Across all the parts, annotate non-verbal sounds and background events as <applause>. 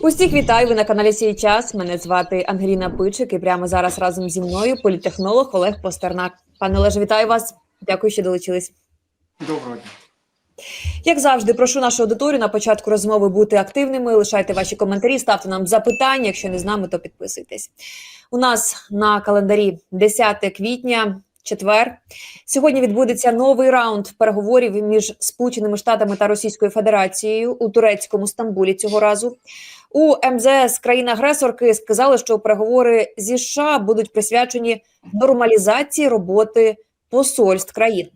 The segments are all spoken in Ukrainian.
Усіх вітаю. Ви на каналі Сій час. Мене звати Ангеліна Пичик, і прямо зараз разом зі мною політехнолог Олег Постернак. Пане Олеже, вітаю вас. Дякую, що долучились. Доброго дня. Як завжди, прошу нашу аудиторію на початку розмови бути активними. Лишайте ваші коментарі, ставте нам запитання. Якщо не з нами, то підписуйтесь. У нас на календарі 10 квітня. Четвер сьогодні відбудеться новий раунд переговорів між Сполученими Штатами та Російською Федерацією у турецькому Стамбулі. Цього разу у МЗС країни-агресорки сказали, що переговори зі США будуть присвячені нормалізації роботи посольств країн.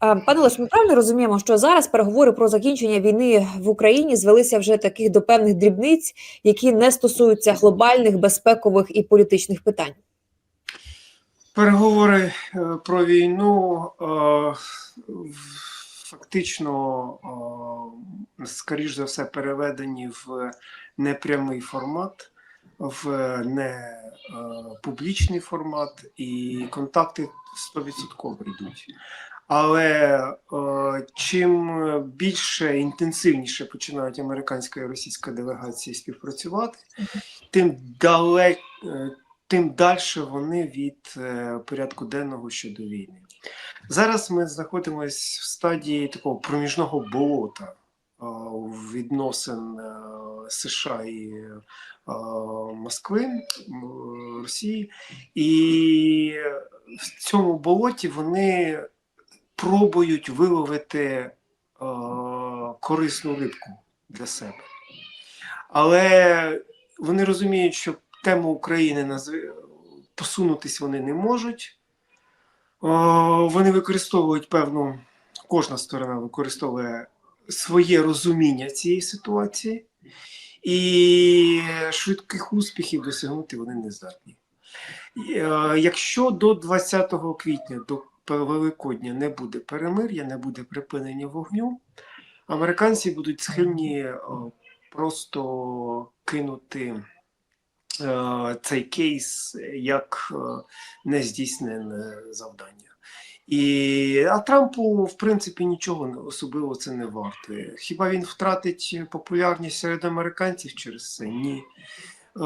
Пане Леш, ми правильно розуміємо, що зараз переговори про закінчення війни в Україні звелися вже таких до певних дрібниць, які не стосуються глобальних безпекових і політичних питань. Переговори е, про війну е, фактично, е, скоріш за все, переведені в непрямий формат, в не е, публічний формат, і контакти 100% йдуть. Але е, чим більше інтенсивніше починають американська і російська делегації співпрацювати, тим далек, тим далі вони від порядку денного щодо війни. Зараз ми знаходимося в стадії такого проміжного болота відносин е, США і е, Москви, Росії, і в цьому болоті вони пробують виловити е, корисну рибку для себе. Але вони розуміють, що тему України назв- посунутись вони не можуть. Вони використовують певну, кожна сторона використовує своє розуміння цієї ситуації, і швидких успіхів досягнути вони не здатні. Е, Якщо до 20 квітня, до Великодня, не буде перемир'я, не буде припинення вогню, американці будуть схильні е, просто кинути цей кейс як е, нездійснене завдання. І, а Трампу, в принципі, нічого особливо це не варте. Хіба він втратить популярність серед американців через це? Ні. Е,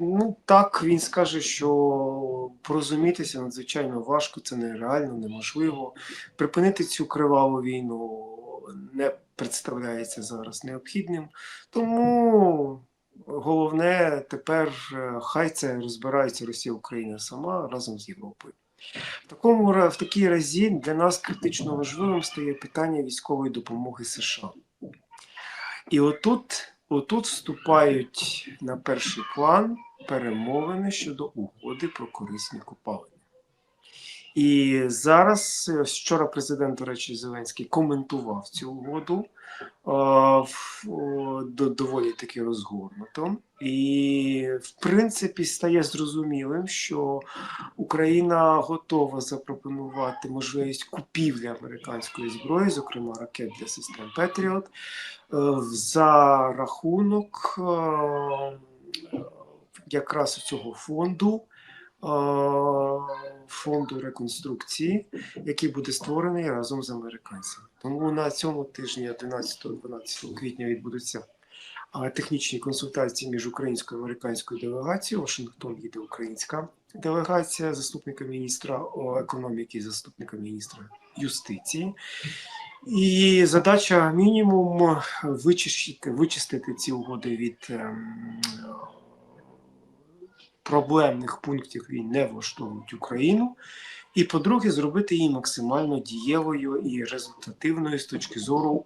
ну так, він скаже, що порозумітися надзвичайно важко, це нереально, неможливо. Припинити цю криваву війну не представляється зараз необхідним. Тому головне тепер е, хай це розбирається Росія Україна сама разом з Європою. В такому в такій разі для нас критично важливим стає питання військової допомоги США. І отут, отут вступають на перший план перемовини щодо угоди про корисні копалини. І зараз, е, вчора президент, до речі, Зеленський коментував цю угоду е, в- о, доволі таки розгорнуто. І, в принципі, стає зрозумілим, що Україна готова запропонувати можливість купівлі американської зброї, зокрема ракет для систем Петріот, е, за рахунок е, якраз цього фонду. Фонду реконструкції, який буде створений разом з американцями. Тому на цьому тижні, 11-12 квітня, відбудуться технічні консультації між українською і американською делегацією. Вашингтон їде українська делегація заступника міністра економіки заступника міністра юстиції. І задача мінімум вичистити, вичистити ці угоди від ем, проблемних пунктів, не влаштовують Україну. І, по-друге, зробити її максимально дієвою і результативною з точки зору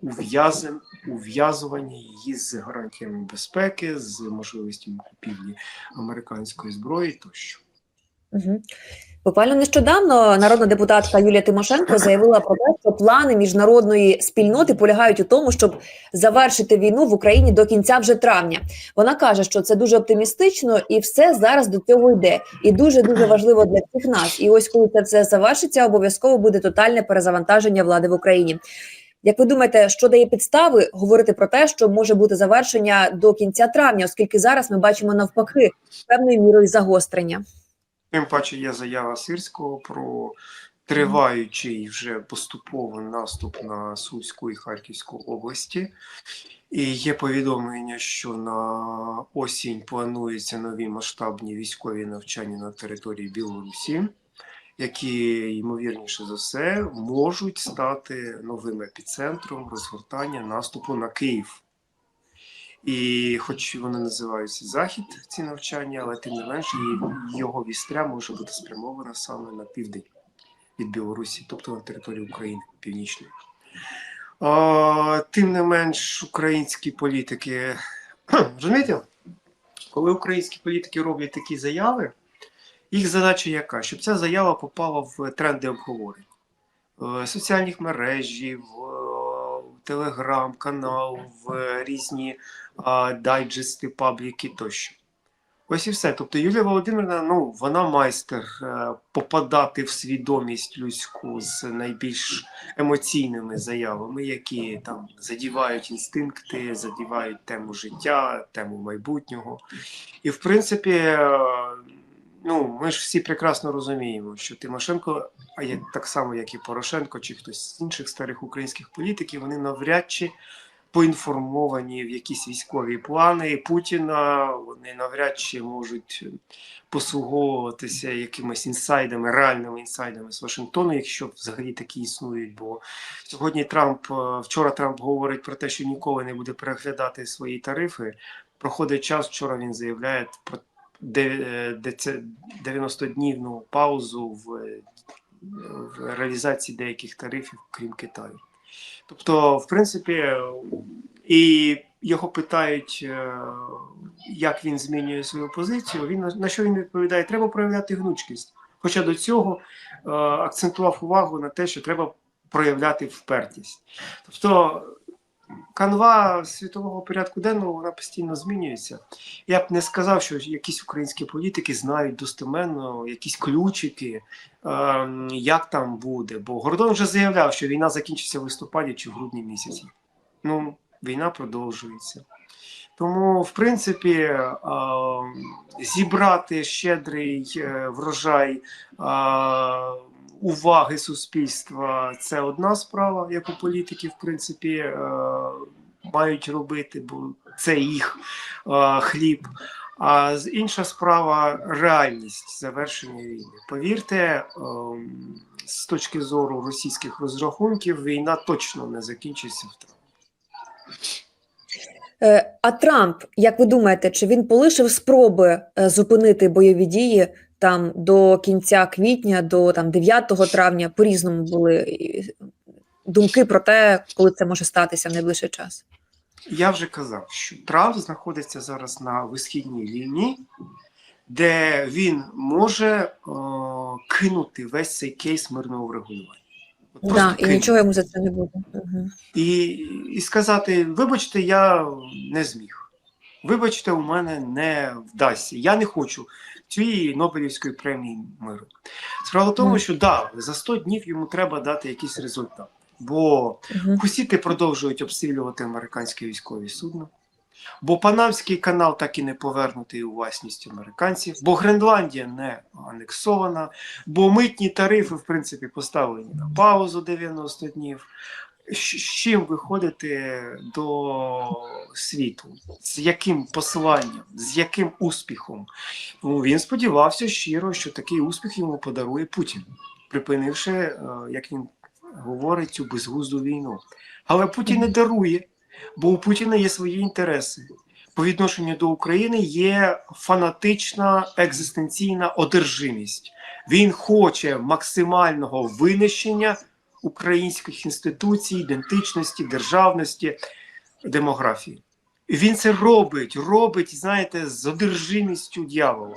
ув'язування її з гарантіями безпеки, з можливістю купівлі американської зброї тощо. Угу. Буквально нещодавно народна депутатка Юлія Тимошенко заявила про те, що плани міжнародної спільноти полягають у тому, щоб завершити війну в Україні до кінця вже травня. Вона каже, що це дуже оптимістично, і все зараз до цього йде. І дуже дуже важливо для всіх нас. І ось коли це все завершиться, обов'язково буде тотальне перезавантаження влади в Україні. Як ви думаєте, що дає підстави говорити про те, що може бути завершення до кінця травня, оскільки зараз ми бачимо навпаки певною мірою загострення? Тим паче є заява Сирського про триваючий вже поступовий наступ на Сумську і Харківську області. І є повідомлення, що на осінь плануються нові масштабні військові навчання на території Білорусі, які, ймовірніше за все, можуть стати новим епіцентром розгортання наступу на Київ. І хоч вони називаються Захід, ці навчання, але тим не менше його вістря може бути спрямована саме на південь від Білорусі, тобто на територію України північної. А, тим не менш, українські політики <clears throat> розумієте, коли українські політики роблять такі заяви, їх задача яка? Щоб ця заява попала в тренди обговорень в соціальних мережі, в е, телеграм-канал, в різні а, дайджести, пабліки тощо. Ось і все. Тобто Юлія Володимирівна, ну, вона майстер е, попадати в свідомість людську з найбільш емоційними заявами, які там задівають інстинкти, задівають тему життя, тему майбутнього. І в принципі, е, ну, ми ж всі прекрасно розуміємо, що Тимошенко, а так само, як і Порошенко, чи хтось з інших старих українських політиків, вони навряд чи поінформовані в якісь військові плани Путіна. Вони навряд чи можуть послуговуватися якимись інсайдами, реальними інсайдами з Вашингтону, якщо взагалі такі існують. Бо сьогодні Трамп е, вчора Трамп говорить про те, що ніколи не буде переглядати свої тарифи. Проходить час. Вчора він заявляє про де- е, де це 90-днівну паузу в, е, в реалізації деяких тарифів, крім Китаю. Тобто, в принципі, і його питають, е, як він змінює свою позицію. Він на- що він відповідає? Треба проявляти гнучкість. Хоча до цього е, акцентував увагу на те, що треба проявляти впертість. Тобто канва світового порядку денного вона постійно змінюється. Я б не сказав, що якісь українські політики знають достеменно якісь ключики, е, як там буде. Бо Гордон вже заявляв, що війна закінчиться в листопаді чи в грудні місяці. Ну, війна продовжується. Тому, в принципі, е, зібрати щедрий е, врожай е, уваги суспільства це одна справа, яку політики, в принципі, е, мають робити, бо це їх е, хліб. А інша справа реальність завершення війни. Повірте, ем, з точки зору російських розрахунків, війна точно не закінчиться в. Е, А Трамп, як ви думаєте, чи він полишив спроби зупинити бойові дії там до кінця квітня, до там 9 травня? По різному були думки про те, коли це може статися в найближчий час. Я вже казав, що Трамп знаходиться зараз на висхідній лінії, де він може о, кинути весь цей кейс мирного врегулювання. Просто Да, і нічого йому за це не буде. Угу. і, і сказати: вибачте, я не зміг. Вибачте, у мене не вдасться. Я не хочу цієї Нобелівської премії миру. Справа в тому, що да, за 100 днів йому треба дати якийсь результат. Бо. Хусіти продовжують обстрілювати американські військові судна. Бо Панамський канал так і не повернутий у власність американців, бо Гренландія не анексована, бо митні тарифи, в принципі, поставлені на паузу 90 днів. З чим виходити до світу? З яким посиланням, з яким успіхом? Ну, він сподівався щиро, що такий успіх йому подарує Путін, припинивши, е, як він говорить, цю безглузду війну. Але Путін не дарує, бо у Путіна є свої інтереси. По відношенню до України є фанатична екзистенційна одержимість. Він хоче максимального винищення українських інституцій, ідентичності, державності, демографії. Він це робить, робить, знаєте, з одержимістю дьявола.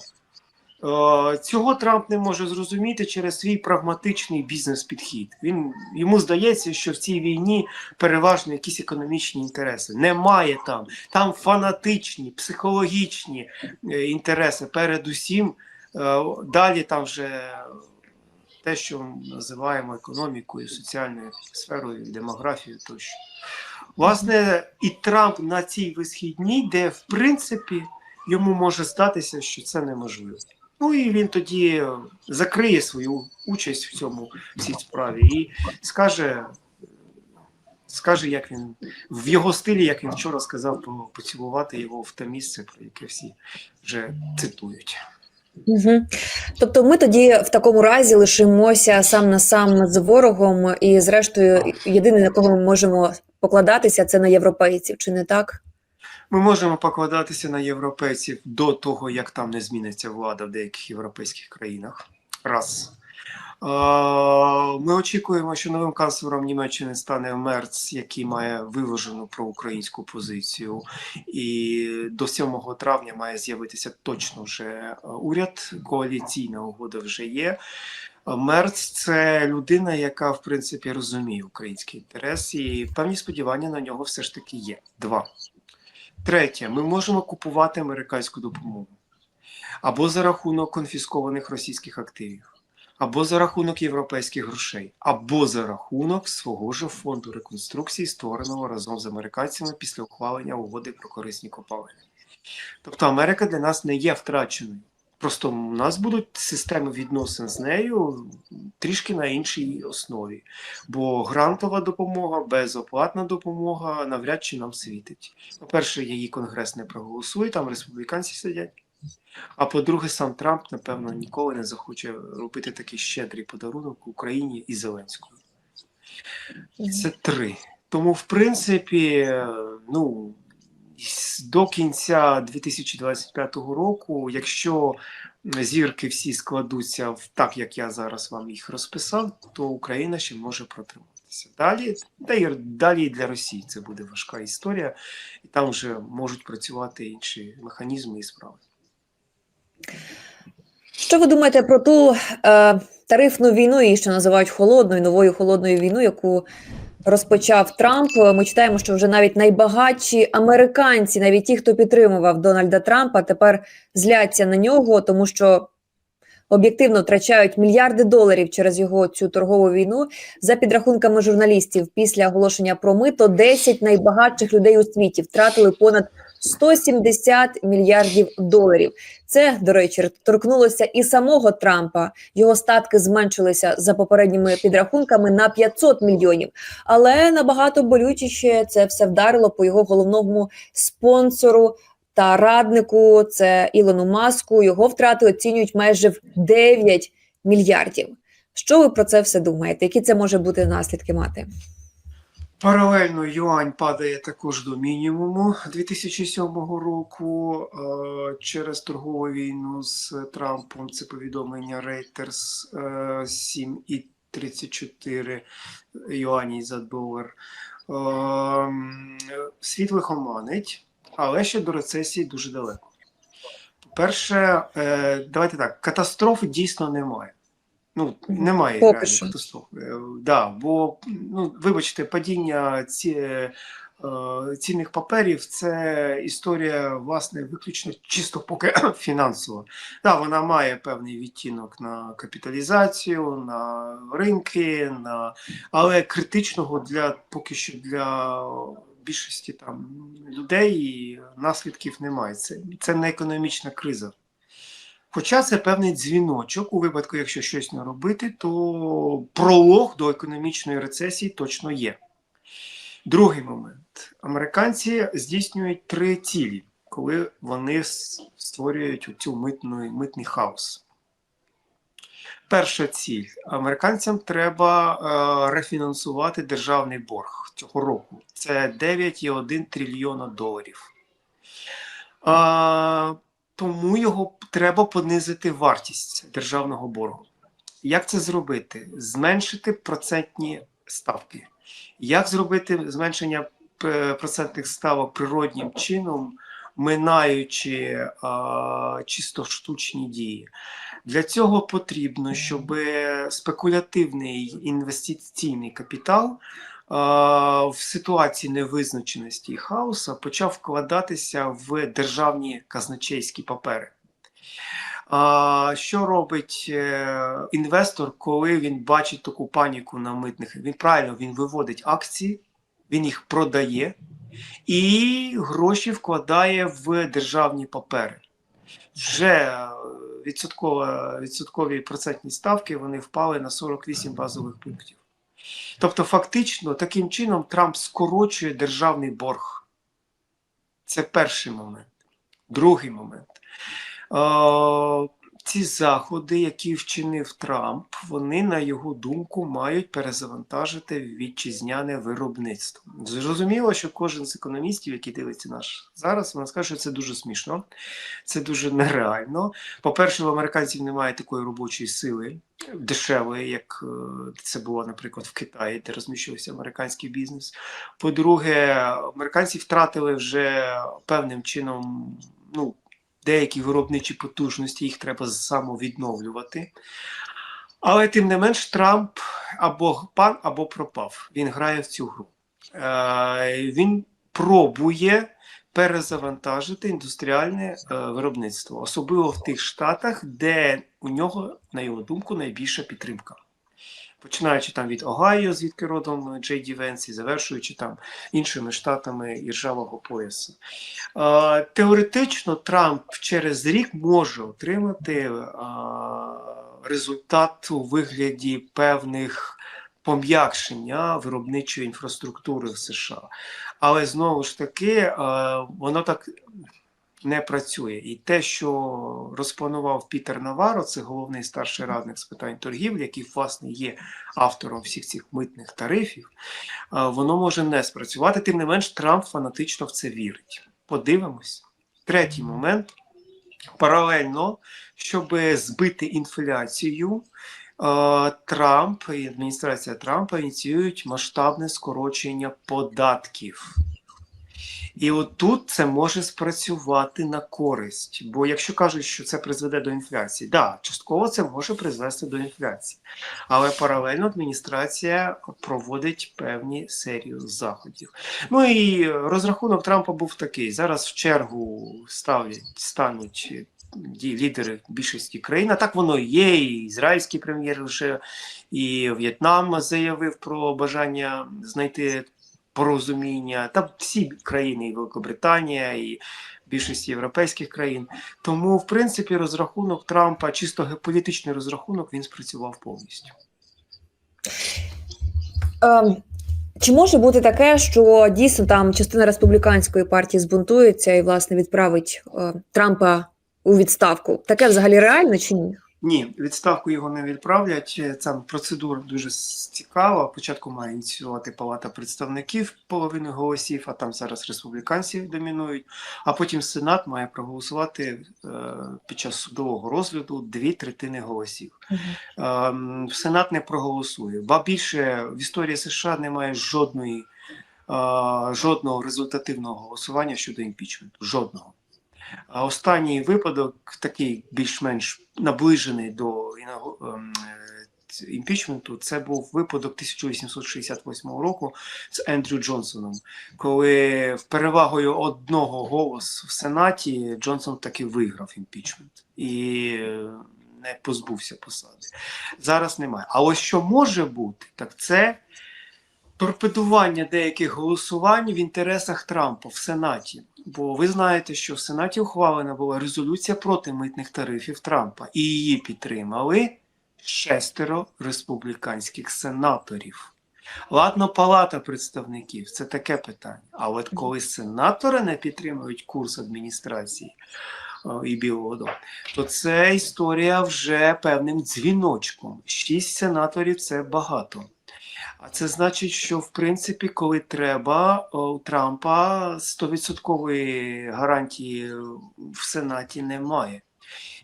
Е, Цього Трамп не може зрозуміти через свій прагматичний бізнес-підхід. Він йому здається, що в цій війні переважно якісь економічні інтереси. Немає там. Там фанатичні, психологічні е, інтереси. Передусім, Е, далі там вже те, що ми називаємо економікою, соціальною сферою, демографією тощо. Власне, і Трамп на цій висхідній, де в принципі йому може здатися, що це неможливо. Ну і він тоді е, закриє свою участь в цьому в цій справі і скаже: скаже, як він в його стилі, як він вчора сказав, поцілувати його в те місце, про яке всі вже цитують. Угу. Тобто ми тоді в такому разі лишимося сам на сам з ворогом, і зрештою, єдине на кого ми можемо покладатися, це на європейців, чи не так? Ми можемо покладатися на європейців до того, як там не зміниться влада в деяких європейських країнах. Раз. Ми очікуємо, що новим канцлером Німеччини стане Мерц, який має виважену проукраїнську позицію. І до 7 травня має з'явитися точно вже е, уряд. Коаліційна угода вже є. Мерц це людина, яка в принципі розуміє український інтерес, і певні сподівання на нього все ж таки є. Два. Третє, ми можемо купувати американську допомогу або за рахунок конфіскованих російських активів, або за рахунок європейських грошей, або за рахунок свого ж фонду реконструкції, створеного разом з американцями після ухвалення угоди про корисні копалини. Тобто Америка для нас не є втраченою. Просто у нас будуть системи відносин з нею трішки на іншій основі. Бо грантова допомога, безоплатна допомога навряд чи нам світить. По-перше, її конгрес не проголосує, там республіканці сидять. А по-друге, сам Трамп, напевно, ніколи не захоче робити такий щедрий подарунок Україні і Зеленському. Це три. Тому, в принципі, ну, до кінця 2025 року, якщо зірки всі складуться в так, як я зараз вам їх розписав, то Україна ще може протриматися. Далі, та й далі для Росії це буде важка історія, і там вже можуть працювати інші механізми і справи. Що ви думаєте про ту е, тарифну війну, її що називають холодною, новою холодною війною, яку розпочав Трамп? Ми читаємо, що вже навіть найбагатші американці, навіть ті, хто підтримував Дональда Трампа, тепер зляться на нього, тому що об'єктивно втрачають мільярди доларів через його цю торгову війну. За підрахунками журналістів, після оголошення про мито 10 найбагатших людей у світі втратили понад 170 мільярдів доларів. Це, до речі, торкнулося і самого Трампа. Його статки зменшилися за попередніми підрахунками на 500 мільйонів. Але набагато болючіше це все вдарило по його головному спонсору та раднику. Це Ілону Маску. Його втрати оцінюють майже в 9 мільярдів. Що ви про це все думаєте? Які це може бути наслідки мати? Паралельно юань падає також до мінімуму 2007 року е, через торгову війну з Трампом. Це повідомлення Reuters е, 7,34 юані за долар. Е, Світ лихоманить, але ще до рецесії дуже далеко. По-перше, е, давайте так, катастроф дійсно немає. Ну, немає Поки реальної що. Е, Да, бо, ну, вибачте, падіння ці, е, цінних паперів це історія, власне, виключно чисто поки <coughs> фінансова. Да, вона має певний відтінок на капіталізацію, на ринки, на... але критичного для поки що для більшості там людей наслідків немає. Це, це не економічна криза. Хоча це певний дзвіночок у випадку, якщо щось не робити, то пролог до економічної рецесії точно є. Другий момент. Американці здійснюють три цілі, коли вони створюють цю митну, митний хаос. Перша ціль. Американцям треба е, рефінансувати державний борг цього року. Це 9,1 трильйона доларів. Тому його треба понизити вартість державного боргу. Як це зробити? Зменшити процентні ставки. Як зробити зменшення е, процентних ставок природнім чином, минаючи а, чисто штучні дії? Для цього потрібно, щоб спекулятивний інвестиційний капітал в ситуації невизначеності і хаоса почав вкладатися в державні казначейські папери. Що робить е, інвестор, коли він бачить таку паніку на митних? Він правильно він виводить акції, він їх продає і гроші вкладає в державні папери. Вже е, відсоткові процентні ставки вони впали на 48 базових пунктів. Тобто, фактично, таким чином Трамп скорочує державний борг. Це перший момент. Другий момент. Ці заходи, які вчинив Трамп, вони, на його думку, мають перезавантажити вітчизняне виробництво. Зрозуміло, що кожен з економістів, який дивиться наш зараз, вона скаже, що це дуже смішно, це дуже нереально. По-перше, у американців немає такої робочої сили дешевої, як е, це було, наприклад, в Китаї, де розміщувався американський бізнес. По-друге, американці втратили вже певним чином, ну, деякі виробничі потужності, їх треба самовідновлювати. Але тим не менш, Трамп або пан, або пропав. Він грає в цю гру. Е, він пробує перезавантажити індустріальне е, виробництво, особливо в тих штатах, де у нього, на його думку, найбільша підтримка. Починаючи там від Огайо, звідки родом Джей Ді Венс, і завершуючи там іншими штатами іржавого поясу. Е, Теоретично Трамп через рік може отримати е, результат у вигляді певних пом'якшення виробничої інфраструктури в США. Але знову ж таки, е, воно так не працює. І те, що розпланував Пітер Наваро, це головний старший радник з питань торгівлі, який власне є автором всіх цих митних тарифів, е, воно може не спрацювати. Тим не менш, Трамп фанатично в це вірить. Подивимось. Третій момент. Паралельно, щоб збити інфляцію, е, Трамп і адміністрація Трампа ініціюють масштабне скорочення податків. І от тут це може спрацювати на користь. Бо якщо кажуть, що це призведе до інфляції, да, частково це може призвести до інфляції. Але паралельно адміністрація проводить певні серію заходів. Ну і розрахунок Трампа був такий: зараз в чергу ставлять, стануть лідери більшості країн. А так воно є. І ізраїльський прем'єр вже і В'єтнам заявив про бажання знайти порозуміння. Та всі країни, і Великобританія, і більшість європейських країн. Тому, в принципі, розрахунок Трампа, чисто геополітичний розрахунок, він спрацював повністю. Ем, Чи може бути таке, що дійсно там частина республіканської партії збунтується і власне відправить е, Трампа у відставку? Таке взагалі реально чи ні? Ні, відставку його не відправлять. Ця процедура дуже цікава. Спочатку має ініціювати Палата представників половину голосів, а там зараз республіканці домінують. А потім Сенат має проголосувати е, під час судового розгляду дві третини голосів. Ем, Сенат не проголосує. Ба більше в історії США немає жодної, е, жодного результативного голосування щодо імпічменту. Жодного. А останній випадок, такий більш-менш наближений до ем, е, імпічменту, це був випадок 1868 року з Ендрю Джонсоном, коли перевагою одного голосу в Сенаті Джонсон таки виграв імпічмент і е, не позбувся посади. Зараз немає. А ось що може бути, так це торпедування деяких голосувань в інтересах Трампа в Сенаті. Бо ви знаєте, що в Сенаті ухвалена була резолюція проти митних тарифів Трампа, і її підтримали шестеро республіканських сенаторів. Ладно, палата представників це таке питання. А от коли сенатори не підтримують курс адміністрації о, і Білого Дому, то це історія вже певним дзвіночком. Шість сенаторів це багато. А це значить, що в принципі, коли треба, у Трампа 100% гарантії в Сенаті немає.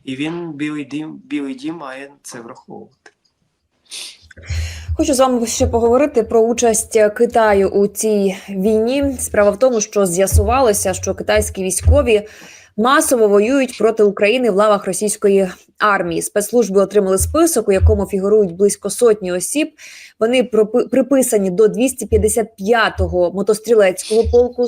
І він Білий Дім, Білий Дім має це враховувати. Хочу з вами ще поговорити про участь Китаю у цій війні. Справа в тому, що з'ясувалося, що китайські військові масово воюють проти України в лавах російської армії. Спецслужби отримали список, у якому фігурують близько сотні осіб. Вони приписані до 255-го мотострілецького полку,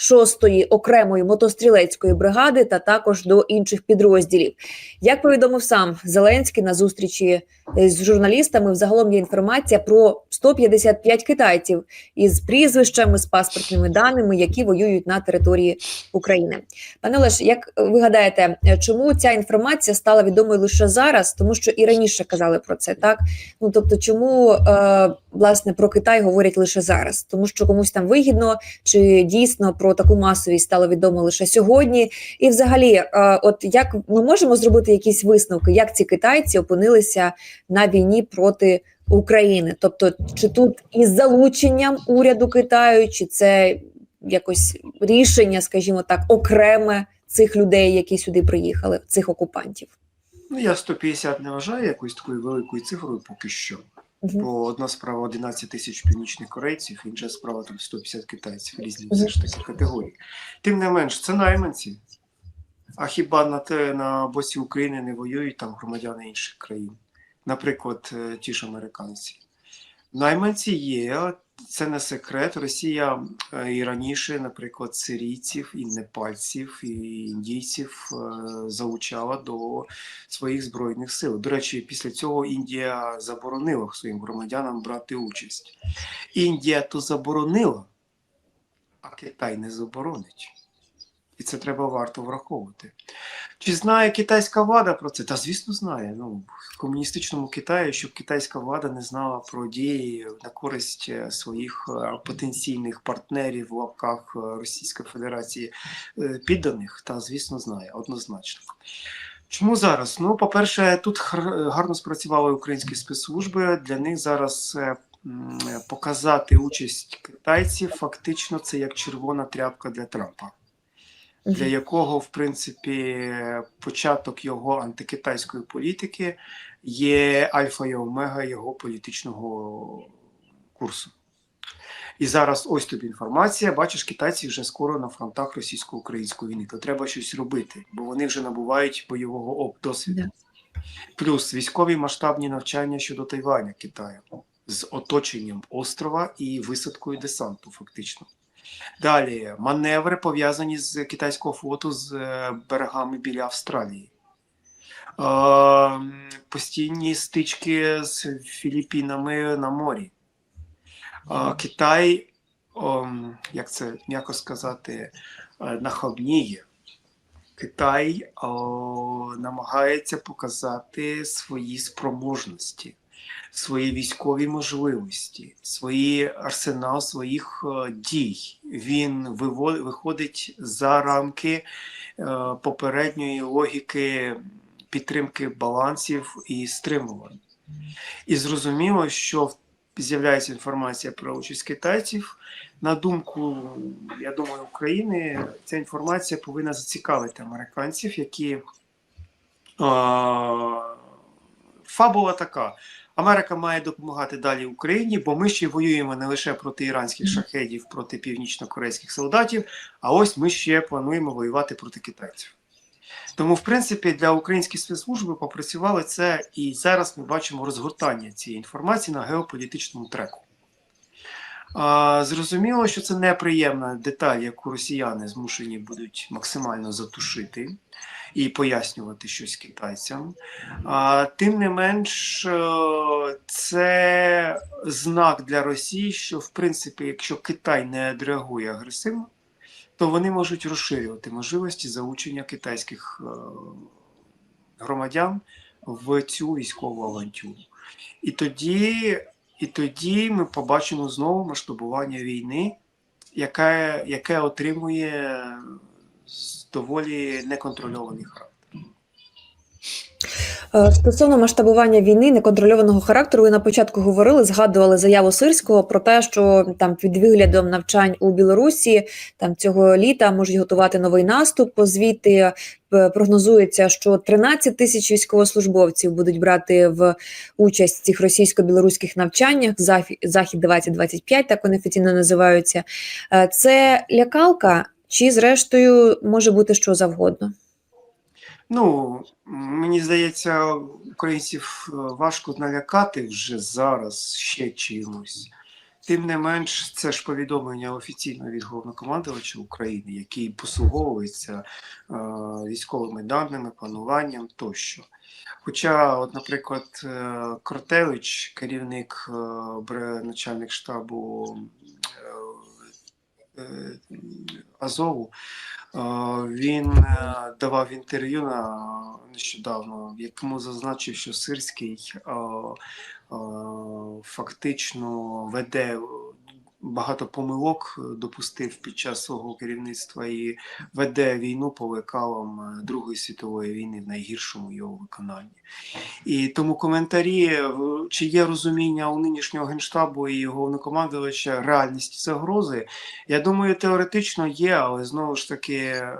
136-ї окремої мотострілецької бригади та також до інших підрозділів. Як повідомив сам Зеленський на зустрічі е, з журналістами, взагалом є інформація про 155 китайців із прізвищами, з паспортними даними, які воюють на території України. Пане Олеж, як ви гадаєте, е, чому ця інформація стала відомою лише зараз? Тому що і раніше казали про це, так? Ну тобто, чому е, власне про Китай говорять лише зараз? Тому що комусь там вигідно, чи дійсно про таку масовість стало відомо лише сьогодні? І, взагалі, е, от як ми можемо зробити якісь висновки, як ці китайці опинилися на війні проти України? Тобто, чи тут із залученням уряду Китаю, чи це якось рішення, скажімо так, окреме цих людей, які сюди приїхали, цих окупантів? Ну, я 150 не вважаю якоюсь такою великою цифрою поки що. Бо одна справа 11 тисяч північних корейців, інша справа там 150 китайців, різні все ж таки категорії. Тим не менш, це найманці. А хіба на те на боці України не воюють там громадяни інших країн? Наприклад, е, ті ж американці. Найманці є, це не секрет. Росія е, і раніше, наприклад, сирійців, і непальців, і індійців е, залучала до своїх збройних сил. До речі, після цього Індія заборонила своїм громадянам брати участь. Індія то заборонила, а Китай не заборонить. І це треба варто враховувати. Чи знає китайська влада про це? Та звісно, знає. Ну, в комуністичному Китаї, щоб китайська влада не знала про дії на користь е, своїх е, потенційних партнерів в лапках е, Російської Федерації підданих, та звісно знає, однозначно. Чому зараз? Ну, по-перше, тут гарно спрацювали українські спецслужби. Для них зараз показати участь китайців фактично це як червона тряпка для Трампа для якого, в принципі, початок його антикитайської політики є альфа і омега його політичного курсу. І зараз ось тобі інформація. Бачиш, китайці вже скоро на фронтах російсько-української війни. То треба щось робити, бо вони вже набувають бойового оп- досвіду. Плюс військові масштабні навчання щодо Тайваня Китаю з оточенням острова і висадкою десанту, фактично. Далі маневри пов'язані з китайського флоту з е, берегами біля Австралії. Постійні стички з Філіппінами на морі. Китай, як це м'яко сказати, е, нахабніє. Китай намагається показати свої спроможності, свої військові можливості, свої арсенал своїх е, дій. Він виходить за рамки е, попередньої логіки підтримки балансів і стримувань. І зрозуміло, що з'являється інформація про участь китайців. На думку, я думаю, України, ця інформація повинна зацікавити американців, які а, фабула така. Америка має допомагати далі Україні, бо ми ще воюємо не лише проти іранських шахедів, проти північно-корейських солдатів, а ось ми ще плануємо воювати проти китайців. Тому, в принципі, для української спецслужби попрацювали це, і зараз ми бачимо розгортання цієї інформації на геополітичному треку. А, зрозуміло, що це неприємна деталь, яку росіяни змушені будуть максимально затушити і пояснювати щось китайцям. А, тим не менш, е, це знак для Росії, що в принципі, якщо Китай не відреагує агресивно, то вони можуть розширювати можливості залучення китайських е, громадян в цю військову авантюру. І тоді, і тоді ми побачимо знову масштабування війни, яке, яке отримує доволі неконтрольований характер. Е, Стосовно масштабування війни неконтрольованого характеру, ви на початку говорили, згадували заяву Сирського про те, що там під виглядом навчань у Білорусі там цього літа можуть готувати новий наступ. Звідти е, прогнозується, що 13 тисяч військовослужбовців будуть брати в участь в цих російсько-білоруських навчаннях. Захід захід 2025, так вони офіційно називаються. Е, Це лякалка, чи зрештою може бути що завгодно? Ну, мені здається, українців е, важко налякати вже зараз ще чимось. Тим не менш, це ж повідомлення офіційно від головнокомандувача України, який послуговується е, військовими даними, плануванням тощо. Хоча, от, наприклад, е, Кротевич, керівник е, начальник штабу е, Азову, Він е, давав інтерв'ю на нещодавно, в якому зазначив, що Сирський е, е, фактично веде багато помилок, допустив під час свого керівництва і веде війну по лекалам е, Другої світової війни в найгіршому його виконанні. І тому коментарі, е, чи є розуміння у нинішнього генштабу і головнокомандувача реальність загрози, я думаю, теоретично є, але знову ж таки е,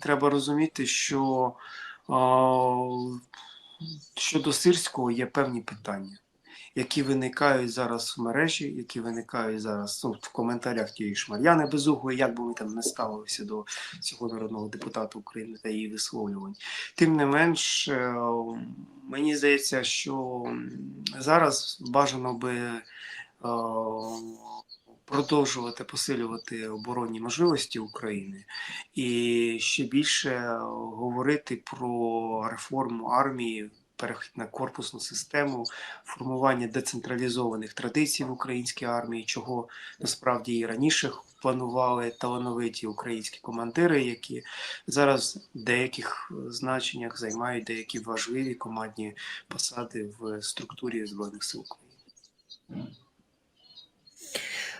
треба розуміти, що щодо сирського є певні питання, які виникають зараз в мережі, які виникають зараз ну, в коментарях тієї ж Мар'яни Безуглої, як би ми там не ставилися до цього народного депутата України та її висловлювань. Тим не менш, е, мені здається, що зараз бажано би е, продовжувати посилювати оборонні можливості України і ще більше говорити про реформу армії. Перехід на корпусну систему, формування децентралізованих традицій в українській армії, чого насправді і раніше планували талановиті українські командири, які зараз в деяких значеннях займають деякі важливі командні посади в структурі збройних сил України.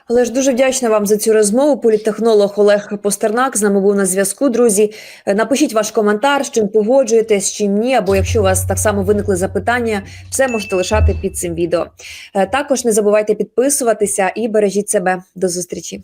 Але ж дуже вдячна вам за цю розмову. Політтехнолог Олег Постернак з нами був на зв'язку. Друзі, Е, напишіть ваш коментар, з чим погоджуєтесь, з чим ні, або якщо у вас так само виникли запитання, все можете лишати під цим відео. Е, Також не забувайте підписуватися і бережіть себе. До зустрічі.